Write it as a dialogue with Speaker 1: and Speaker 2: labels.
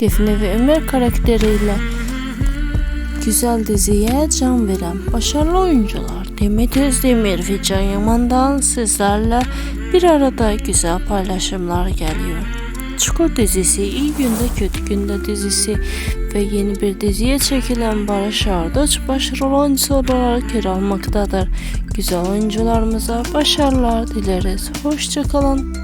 Speaker 1: Defne ve Ömer karakteriyle güzel diziye can veren başarılı oyuncular Demet Özdemir ve Can Yaman'dan sizlerle bir arada güzel paylaşımlar geliyor. Çukur dizisi, iyi günde kötü günde dizisi ve yeni bir diziye çekilen Barış Arduç başarılı oyuncusu olarak yer almaktadır. Güzel oyuncularımıza başarılar dileriz. Hoşçakalın.